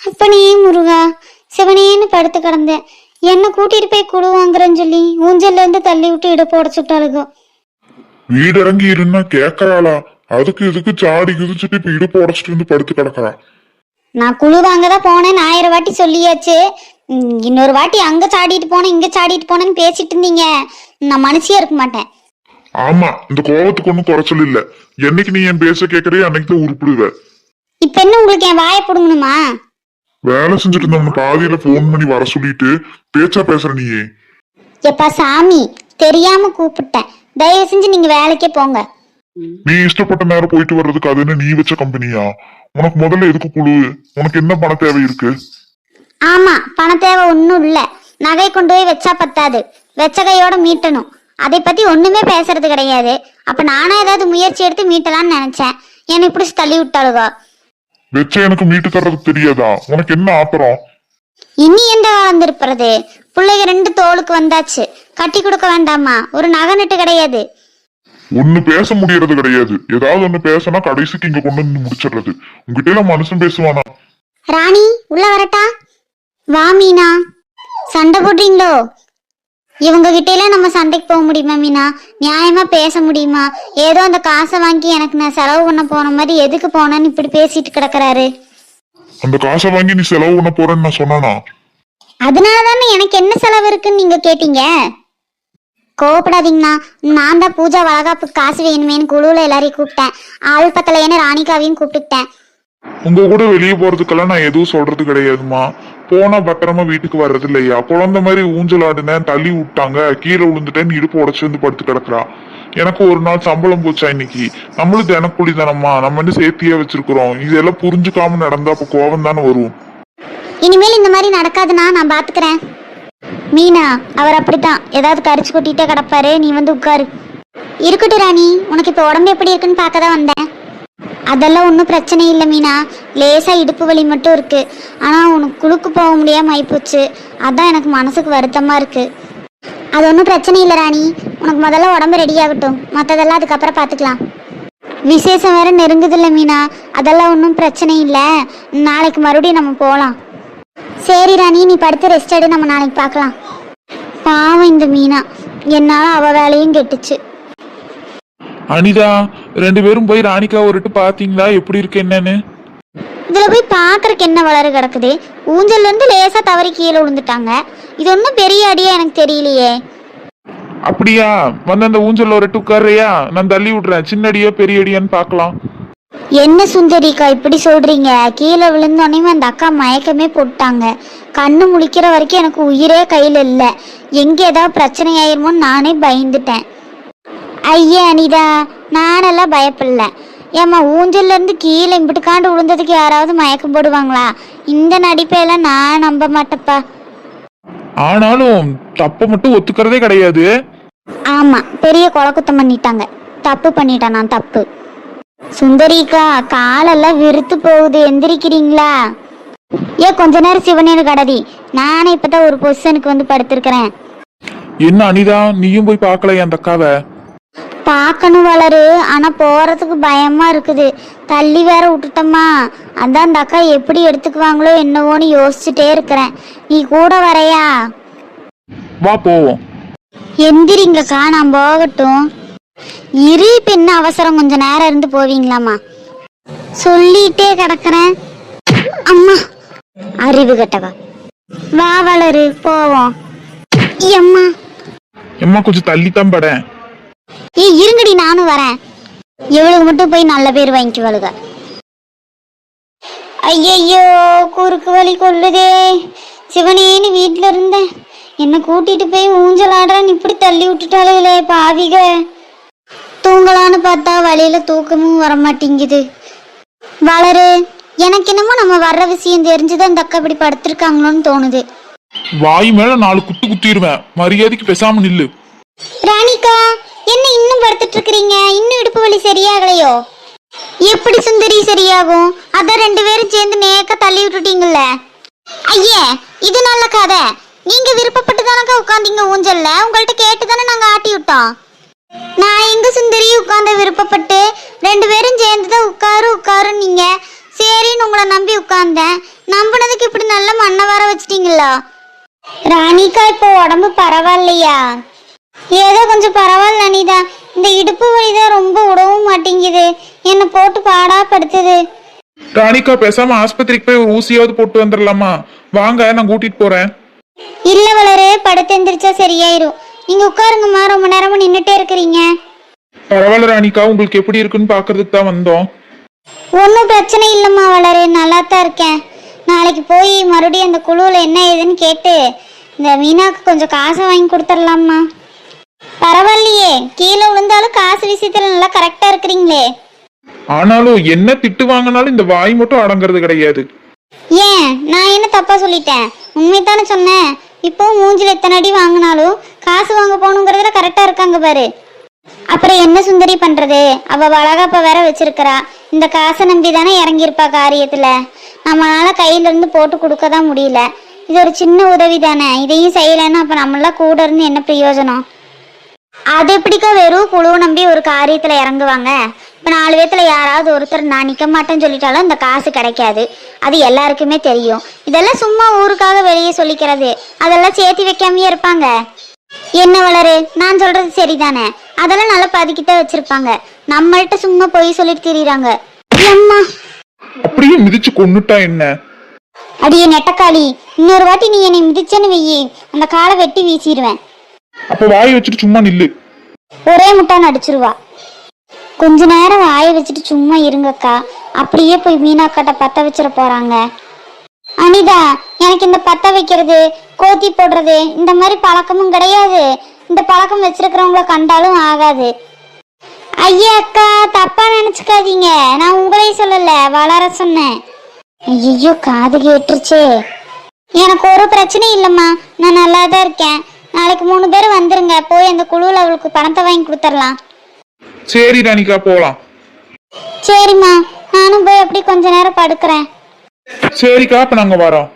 அப்பனே முருகா சிவனேன்னு படுத்து கிடந்தேன். என்ன கூட்டிட்டு போய் குழு வாங்குறேன்னு சொல்லி ஊஞ்சல்ல இருந்து தள்ளி விட்டு இடுப்பு உடச்சுட்டாளுகோ வீடிறங்கி இருந்தா கேக்குறாளா? அதுக்கு இதுக்கு சாடி குதிச்சுட்டு இப்ப இடுப்பு உடச்சிட்டு வந்து படுத்து கிடக்குறா. நான் குழு வாங்க தான் போனேன் ஆயிரம் வாட்டி சொல்லியாச்சு. இன்னொரு வாட்டி அங்க சாடிட்டு போனேன் இங்க சாடிட்டு போனேன்னு பேசிட்டு இருந்தீங்க. நான் மனுஷியா இருக்க மாட்டேன். ஆமா இந்த கோவத்துக்கு ஒண்ணும் குறைச்சல் இல்ல என்னைக்கு நீ என் பேச கேக்குறே அன்னைக்கு தான் உருப்பிடுவ. இப்ப என்ன உங்களுக்கு என் வாயை பிடுங்கணுமா? வேலை செஞ்சுட்டு இருந்தவன பாதியில போன் பண்ணி வர சொல்லிட்டு பேச்சா பேசுற நீயே. எப்பா சாமி தெரியாம கூப்பிட்டேன். தயவு செஞ்சு நீங்க வேலைக்கே போங்க. நீ இஷ்டப்பட்ட நேரம் போயிட்டு வர்றதுக்கு அது என்ன நீ வச்ச கம்பெனியா? உனக்கு முதல்ல எதுக்கு குழு? உனக்கு என்ன பண தேவை இருக்கு? ஆமா பண தேவை ஒன்றும் இல்ல. நகை கொண்டு போய் வச்சா பத்தாது. வெச்ச கையோட மீட்டணும். அதை பத்தி ஒண்ணுமே பேசுறது கிடையாது. அப்ப நானா ஏதாவது முயற்சி எடுத்து மீட்டலாம்னு நினைச்சேன். என்னை பிடிச்சி தள்ளி விட்டாளுகோ? வெச்ச எனக்கு மீட்டு தர்றதுக்கு தெரியாதா? உனக்கு என்ன ஆத்திரம்? இனி எந்த வளர்ந்துருப்பறது பிள்ளைங்க ரெண்டு தோளுக்கு வந்தாச்சு. கட்டி கொடுக்க வேண்டாமா? ஒரு நகை நட்டு கிடையாது. ஒண்ணு பேச முடியறது கிடையாது. ஏதாவது ஒண்ணு பேசினா கடைசிக்கு இங்க கொண்டு வந்து முடிச்சிடுறது. உங்ககிட்ட எல்லாம் மனுஷன் பேசுவானா? ராணி உள்ள வரட்டா? வா மீனா. சண்டை போடுறீங்களோ? இவங்க கிட்ட எல்லாம் நம்ம சண்டைக்கு போக முடியுமா மீனா? நியாயமா பேச முடியுமா? ஏதோ அந்த காசை வாங்கி எனக்கு நான் செலவு பண்ண போன மாதிரி எதுக்கு போனேன்னு இப்படி பேசிட்டு கிடக்குறாரு? அந்த காசை வாங்கி நீ செலவு பண்ண போறேன்னு நான் சொன்னானா? அதனால தானே எனக்கு என்ன செலவு இருக்குன்னு நீங்க கேட்டீங்க? கோவப்படாதீங்கண்ணா. நான் தான் பூஜா வளகாப்புக்கு காசு வேணுமேன்னு குழுவில் எல்லாரையும் கூப்பிட்டேன். ஆள் பத்தலையேன்னு ராணிகாவையும் கூப்பிட்டுட்டேன் உங்க கூட வெளியே போறதுக்கெல்லாம் நான் எதுவும் சொல்றது கிடையாதுமா. போனா பத்திரமா வீட்டுக்கு வர்றது இல்லையா குழந்தை மாதிரி ஊஞ்சல் ஆடுனேன் தள்ளி விட்டாங்க. கீழே விழுந்துட்டேன் இடுப்பு உடச்சு வந்து படுத்து கிடக்குறா. எனக்கு ஒரு நாள் சம்பளம் போச்சா இன்னைக்கு? நம்மளும் தினக்கூலி தானம்மா. நம்ம வந்து சேர்த்தியா வச்சிருக்கிறோம். இதெல்லாம் புரிஞ்சுக்காம நடந்தா அப்ப கோவம் தானே வரும். இனிமேல் இந்த மாதிரி நடக்காதுண்ணா நான் பாத்துக்கிறேன். மீனா அவர் அப்படித்தான். ஏதாவது கரிச்சு கொட்டிட்டே கிடப்பாரு. நீ வந்து உட்காரு. இருக்கட்டும் ராணி. உனக்கு இப்ப உடம்பு எப்படி இருக்குன்னு பார்க்க தான் வந்தேன். அதெல்லாம் ஒன்றும் பிரச்சனை இல்லை மீனா. லேசாக இடுப்பு வலி மட்டும் இருக்குது ஆனால் உனக்கு குழுக்கு போக முடியாமல் ஆயிப்போச்சு. அதான் எனக்கு மனசுக்கு வருத்தமாக இருக்குது அது ஒன்றும் பிரச்சனை இல்லை ராணி. உனக்கு முதல்ல உடம்பு ரெடி ஆகட்டும். மற்றதெல்லாம் அதுக்கப்புறம் பார்த்துக்கலாம் விசேஷம் வேற நெருங்குதில்ல மீனா. அதெல்லாம் ஒன்றும் பிரச்சனை இல்லை. நாளைக்கு மறுபடியும் நம்ம போகலாம் சரி ராணி நீ படுத்து ரெஸ்ட் எடு. நம்ம நாளைக்கு பார்க்கலாம் பாவம் இந்த மீனா. என்னால் அவள் வேலையும் கெட்டுச்சு. அனிதா ரெண்டு பேரும் போய் ராணிகா ஒருட்டு பாத்தீங்களா எப்படி இருக்கு என்னன்னு? இதுல போய் பாக்குறக்கு என்ன வளர கிடக்குது? ஊஞ்சல்ல இருந்து லேசா தவறி கீழே விழுந்துட்டாங்க. இது ஒன்றும் பெரிய அடியா எனக்கு தெரியலையே. அப்படியா? வந்து அந்த ஊஞ்சல்ல ஒருட்டு உட்கார்றியா? நான் தள்ளி விடுறேன். சின்ன அடியா பெரிய அடியான்னு பார்க்கலாம். என்ன சுந்தரிக்கா இப்படி சொல்றீங்க? கீழே விழுந்தோடனே அந்த அக்கா மயக்கமே போட்டாங்க. கண்ணு முழிக்கிற வரைக்கும் எனக்கு உயிரே கையில இல்ல. எங்க ஏதாவது பிரச்சனை ஆயிருமோன்னு நானே பயந்துட்டேன். ஐயா அனிதா நானெல்லாம் பயப்படல. ஏம்மா ஊஞ்சல்ல இருந்து கீழே இம்பிட்டுக்காண்டு விழுந்ததுக்கு யாராவது மயக்கம் போடுவாங்களா? இந்த நடிப்பையெல்லாம் நான் நம்ப மாட்டேப்பா ஆனாலும் தப்ப மட்டும் ஒத்துக்கிறதே கிடையாது. ஆமா பெரிய கொலக்குத்தம் பண்ணிட்டாங்க. தப்பு பண்ணிட்டேன் நான் தப்பு. சுந்தரிக்கா காலெல்லாம் விருத்து போகுது எந்திரிக்கிறீங்களா? ஏ கொஞ்ச நேரம் சிவனேனு கடதி. நானே இப்பதான் ஒரு பொசிஷனுக்கு வந்து படுத்திருக்கிறேன். என்ன அனிதா நீயும் போய் பார்க்கல அந்த அக்காவை? பார்க்கணும் வளரு. ஆனா போறதுக்கு பயமா இருக்குது. தள்ளி வேற விட்டுட்டோமா அதான் அந்த அக்கா எப்படி எடுத்துக்குவாங்களோ என்னவோன்னு யோசிச்சுட்டே இருக்கிறேன். நீ கூட வரையா? வா போவோம். எந்திரிங்கக்கா நான் போகட்டும். இரு இப்ப என்ன அவசரம். கொஞ்ச நேரம் இருந்து போவீங்களாமா சொல்லிட்டே கிடக்குறேன். அம்மா. அறிவு கட்டவா? வா வளரு. போவோம். அம்மா எம்மா கொஞ்சம் தள்ளித்தான் படேன். ஏய் இருங்கடி நானும் வரேன். இவளுக்கு மட்டும் போய் நல்ல பேர் வாங்கிக்குவாளுக ஐயையோ குறுக்கு வலி கொள்ளுதே. சிவனேன்னு வீட்டில் இருந்தேன். என்னை கூட்டிட்டு போய் ஊஞ்சல் ஆடுறேன்னு இப்படி தள்ளி விட்டுட்டாளுகளே பாவிக. தூங்கலான்னு பார்த்தா வழியில தூக்கமும் வர மாட்டேங்குது வளரு எனக்கு என்னமோ நம்ம வர்ற விஷயம் தெரிஞ்சுதான் இந்த அக்கா இப்படி படுத்திருக்காங்களோன்னு தோணுது. வாய் மேல நாலு குத்து குத்திடுவேன். மரியாதைக்கு பேசாம நில்லு. ராணிகா என்ன இன்னும் படுத்துட்டு இருக்கிறீங்க இன்னும் இடுப்பு வலி சரியாகலையோ? எப்படி சுந்தரி சரியாகும்? அதான் ரெண்டு பேரும் சேர்ந்து நேக்க தள்ளி விட்டுட்டீங்கல்ல? ஐயே இது நல்ல கதை. நீங்க விருப்பப்பட்டு தானக்கா உட்காந்தீங்க ஊஞ்சல்ல? உங்கள்ட்ட கேட்டு தானே நாங்க ஆட்டி விட்டோம். நான் எங்க சுந்தரி உட்காந்த விருப்பப்பட்டு ரெண்டு பேரும் சேர்ந்து தான் உட்காரு உட்காரு நீங்க. சரின்னு உங்களை நம்பி உட்கார்ந்தேன் இப்படி நல்ல மண்ணை வர வச்சிட்டீங்களா? ராணிக்கா இப்போ உடம்பு பரவாயில்லையா? ஏதோ கொஞ்சம் பரவாயில்ல அனிதா. இந்த இடுப்பு வலி தான் ரொம்ப விடவும் மாட்டேங்குது. என்னை போட்டு பாடா படுத்துது. ராணிக்கா பேசாம ஆஸ்பத்திரிக்கு போய் ஒரு ஊசியாவது போட்டு வந்துடலாமா வாங்க நான் கூட்டிட்டு போறேன். இல்ல வளரு படுத்து எந்திரிச்சா சரியாயிரும். நீங்க உட்காருங்கம்மா ரொம்ப நேரமா நின்னுட்டே இருக்கிறீங்க. பரவாயில்ல ராணிக்கா உங்களுக்கு எப்படி இருக்குன்னு பாக்குறதுக்கு தான் வந்தோம். ஒன்றும் பிரச்சனை இல்லைம்மா வளரு நல்லா தான் இருக்கேன். நாளைக்கு போய் மறுபடியும் அந்த குழுவில் என்ன ஏதுன்னு கேட்டு இந்த மீனாக்கு கொஞ்சம் காசை வாங்கி கொடுத்துடலாம்மா பரவாயில்லையே. கீழே விழுந்தாலும் காசு விஷயத்துல நல்லா கரெக்டாக இருக்கிறீங்களே. ஆனாலும் என்ன திட்டு வாங்கினாலும் இந்த வாய் மட்டும் அடங்குறது கிடையாது. ஏன்? நான் என்ன தப்பா சொல்லிட்டேன்? உண்மைதானே சொன்னேன். இப்போ மூஞ்சில எத்தனை அடி வாங்கினாலும் காசு வாங்க போகணுங்கிறதுல கரெக்டா இருக்காங்க பாரு. அப்புறம் என்ன சுந்தரி பண்றது? அவ வளகாப்ப வேற வச்சிருக்கிறா. இந்த காசை நம்பி தானே இறங்கியிருப்பா காரியத்துல. நம்மளால கையில இருந்து போட்டு கொடுக்க தான் முடியல. இது ஒரு சின்ன உதவி தானே இதையும் செய்யலைன்னா அப்ப நம்மளாம் கூட இருந்து என்ன பிரயோஜனம்? அது எப்படிக்கா வெறும் குழுவை நம்பி ஒரு காரியத்துல இறங்குவாங்க? இப்ப நாலு பேத்துல யாராவது ஒருத்தர் நான் நிக்க மாட்டேன்னு சொல்லிட்டாலும் அந்த காசு கிடைக்காது. அது எல்லாருக்குமே தெரியும். இதெல்லாம் சும்மா ஊருக்காக வெளியே சொல்லிக்கிறது. அதெல்லாம் சேர்த்து வைக்காமயே இருப்பாங்க. என்ன வளரு? நான் சொல்றது சரிதானே? அதெல்லாம் நல்லா பதுக்கிட்டே வச்சிருப்பாங்க. நம்மள்ட்ட சும்மா போய் சொல்லிட்டு திரியுறாங்க. அம்மா அப்படியே மிதிச்சு கொன்னுட்டா என்ன? அடியே நெட்டக்காளி இன்னொரு வாட்டி நீ என்னை மிதிச்சேன்னு வெயி அந்த காலை வெட்டி வீசிடுவேன். அப்ப வாய் வச்சுட்டு சும்மா நில்லு. ஒரே முட்டான் அடிச்சிருவா கொஞ்ச நேரம் வாய வச்சுட்டு சும்மா இருங்கக்கா. அப்படியே போய் மீனாக்காட்ட பத்த வச்சிட போறாங்க. அனிதா எனக்கு இந்த பத்த வைக்கிறது கோத்தி போடுறது இந்த மாதிரி பழக்கமும் கிடையாது. இந்த பழக்கம் வச்சிருக்கிறவங்கள கண்டாலும் ஆகாது. ஐயா அக்கா தப்பா நினைச்சுக்காதீங்க. நான் உங்களையும் சொல்லல வளர சொன்னேன். ஐயோ காது கேட்டுருச்சே. எனக்கு ஒரு பிரச்சனையும் இல்லைம்மா. நான் நல்லா தான் இருக்கேன். நாளைக்கு மூணு பேர் வந்துருங்க. போய் அந்த குழுவில் அவளுக்கு பணத்தை வாங்கி கொடுத்துடலாம். சரி ராணிக்கா போலாம். சரிம்மா. நானும் போய் அப்படி கொஞ்ச நேரம் படுக்கிறேன். சரிக்கா அப்ப நாங்க வரோம்.